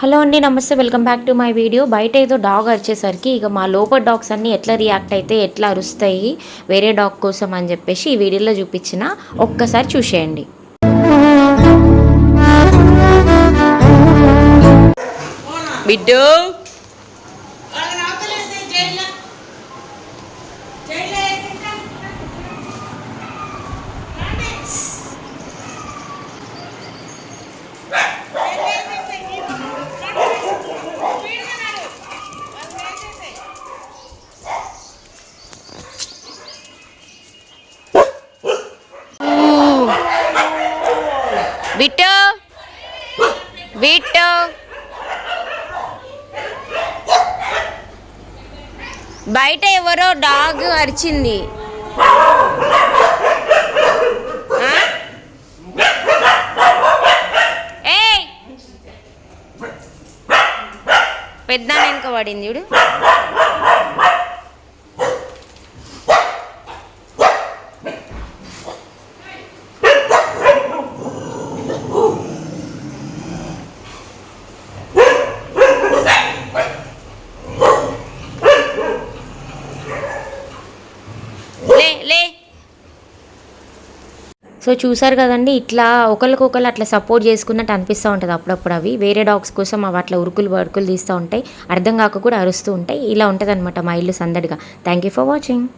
Hello అండి నమస్తే. Welcome back to my video. బయట ఏదో డాగ్ అరిచేసరికి ఇక మా లోపల డాగ్స్ అన్నీ ఎట్లా రియాక్ట్ అయితే ఎట్లా అరుస్తాయి వేరే డాగ్ కోసం అని చెప్పేసి ఈ వీడియోలో చూపించిన ఒక్కసారి చూసేయండి. బిడ్డు? విట్టు. విట్టు. బయట ఎవరో డాగ్ అరిచింది. ఆ? పెద్ద వెనుక పడింది చూడు. లే లే. సో చూసారు కదండి ఇట్లా ఒకరికొకరు అట్లా సపోర్ట్ చేసుకున్నట్టు అనిపిస్తూ ఉంటుంది అప్పుడప్పుడు అవి. వేరే డాగ్స్ కోసం అవి అట్లా ఉరుకులు పరుకులు తీస్తూ ఉంటాయి. అర్థం కాక కూడా అరుస్తూ ఉంటాయి. ఇలా ఉంటుంది అనమాట మా ఇల్లు సందడిగా. Thank you for watching